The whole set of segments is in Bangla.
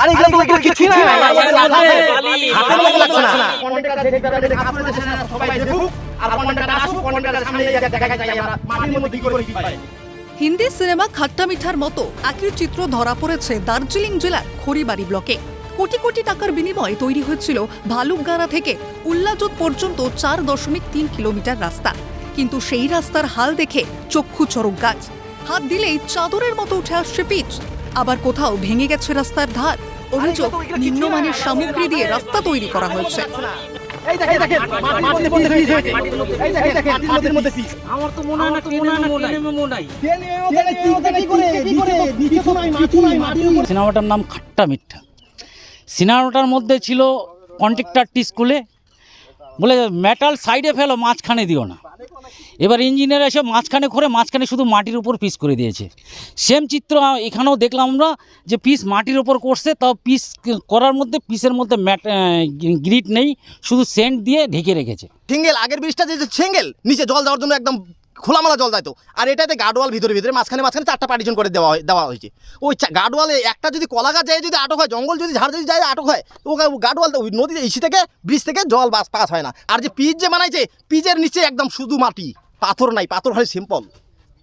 আরে এগুলো এগুলো কিছু না। হাতের লাগছে না। সবাই দেখুক আর কন্ট্রাক্টর আসুক সামনে দেখা যায় আমরা মাটির মধ্যে কি করে কি পাই। হিন্দি সিনেমা খাট্টা মিঠার মতো একই চিত্র ধরা পড়েছে দার্জিলিং জেলার খড়িবাড়ি ব্লকে। কোটি কোটি টাকার বিনিময়ে তৈরি হয়েছিল ভালুকগাড়া থেকে উল্লাজোত পর্যন্ত চার দশমিক তিন কিলোমিটার রাস্তা। কিন্তু সেই রাস্তার হাল দেখে চক্ষু চরক গাছ হাত দিলেই চাদরের মতো উঠে আসছে পিচ। আবার কোথাও ভেঙে গেছে রাস্তার ধার। অভিযোগ নিম্নমানের সামগ্রী দিয়ে রাস্তা তৈরি করা হয়েছে। সিনেমাটার নাম খাট্টা মিঠা। সিনেমাটার মধ্যে ছিল কন্ট্রাক্টারটি স্কুলে। বলে মেটাল সাইডে ফেলো, মাঝখানে দিও না। এবার ইঞ্জিনিয়ার এসে মাঝখানে করে মাঝখানে শুধু মাটির উপর পিস করে দিয়েছে। সেম চিত্র এখানেও দেখলাম আমরা যে পিস মাটির ওপর করছে, তাও পিস করার মধ্যে পিসের মধ্যে ম্যাট গ্রিট নেই, শুধু সেন্ট দিয়ে ঢেকে রেখেছে। সিঙ্গেল, আগের ব্রিজটা যে সিঙ্গেল নিচে জল দেওয়ার জন্য একদম খোলামেলা জল যায় তো। আর এটাতে গার্ডওয়াল ভিতরে ভিতরে মাঝখানে মাঝখানে চারটা পার্টিশন করে দেওয়া হয়, দেওয়া হয়েছে। ওই গার্ডওয়ালে একটা যদি কলা গাছ যায়, যদি আটক হয়, জঙ্গল যদি ঝাড় যদি যায়, আটক হয় তো গার্ডওয়াল ওই নদীতে ইসি থেকে, ব্রিজ থেকে জল বাস পাস হয় না। আর যে পিচ যে বানাইছে, পিচের নিচে একদম শুধু মাটি, পাথর নাই, পাথর হয় সিম্পল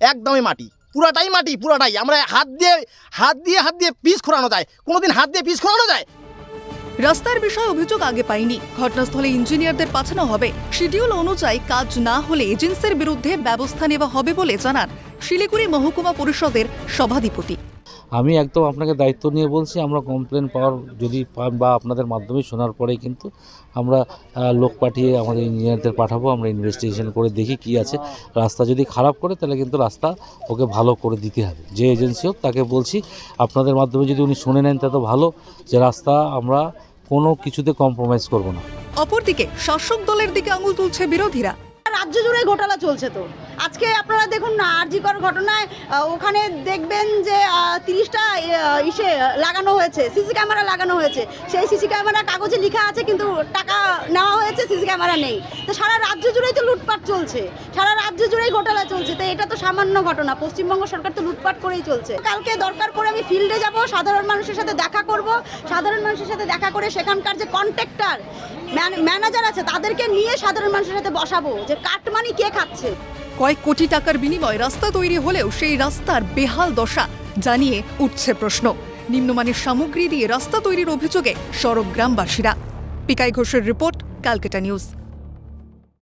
একদমই মাটি, পুরাটাই মাটি, পুরাটাই। আমরা হাত দিয়ে হাত দিয়ে হাত দিয়ে পিচ খোরানো যায়। কোনোদিন হাত দিয়ে পিচ খোরানো যায়? রাস্তার বিষয়ে অভিযোগ আগে পাইনি। ঘটনাস্থলে ইঞ্জিনিয়ারদের পাঠানো হবে। শিডিউল অনুযায়ী কাজ না হলে এজেন্সির বিরুদ্ধে ব্যবস্থা নেওয়া হবে বলে জানান শিলিগুড়ি মহকুমা পরিষদের সভাধিপতি। আমি একদম আপনাকে দায়িত্ব নিয়ে বলছি, আমরা কমপ্লেন পাওয়ার যদি বা আপনাদের মাধ্যমে শোনার পরেই কিন্তু আমরা লোক পাঠিয়ে আমাদের ইঞ্জিনিয়ারদের পাঠাবো, আমরা ইনভেস্টিগেশন করে দেখি কি আছে। রাস্তা যদি খারাপ করে, তাহলে কিন্তু রাস্তা ওকে ভালো করে দিতে হবে। যে এজেন্সি হোক, তাকে বলছি, আপনাদের মাধ্যমে যদি উনি শুনে নেন তা তো ভালো। যে রাস্তা আমরা কোনো কিছুতে কম্প্রোমাইজ করব না। অপরদিকে শাসক দলের দিকে আঙুল তুলছে বিরোধীরা। রাজ্য জুড়ে ঘোটালা চলছে তো। আজকে আপনারা দেখুন না আরজিকর ঘটনায় ওখানে দেখবেন যে তিরিশটা ইসে লাগানো হয়েছে সিসি ক্যামেরা লাগানো হয়েছে। সেই সিসি ক্যামেরা কাগজে লিখা আছে কিন্তু টাকা নেওয়া হয়েছে সিসি ক্যামেরা নেই। তো সারা রাজ্য জুড়েই তো লুটপাট চলছে। সারা রাজ্য জুড়েই ঘোটালা চলছে। তো এটা তো সামান্য ঘটনা। পশ্চিমবঙ্গ সরকার তো লুটপাট করেই চলছে। কালকে দরকার পড়ে আমি ফিল্ডে যাব, সাধারণ মানুষের সাথে দেখা করব। সাধারণ মানুষের সাথে দেখা করে সেখানকার যে কন্ট্রাক্টর ম্যানেজার আছে, তাদেরকে নিয়ে সাধারণ মানুষের সাথে বসাবো যে কাটমানি কে খাচ্ছে। কয়েক কোটি টাকার বিনিময়ে রাস্তা তৈরি হলেও সেই রাস্তার বেহাল দশা জানিয়ে উঠছে প্রশ্ন। নিম্নমানের সামগ্রী দিয়ে রাস্তা তৈরির অভিযোগে সরব গ্রামবাসীরা। পিকাই ঘোষের রিপোর্ট ক্যালকাটা নিউজ।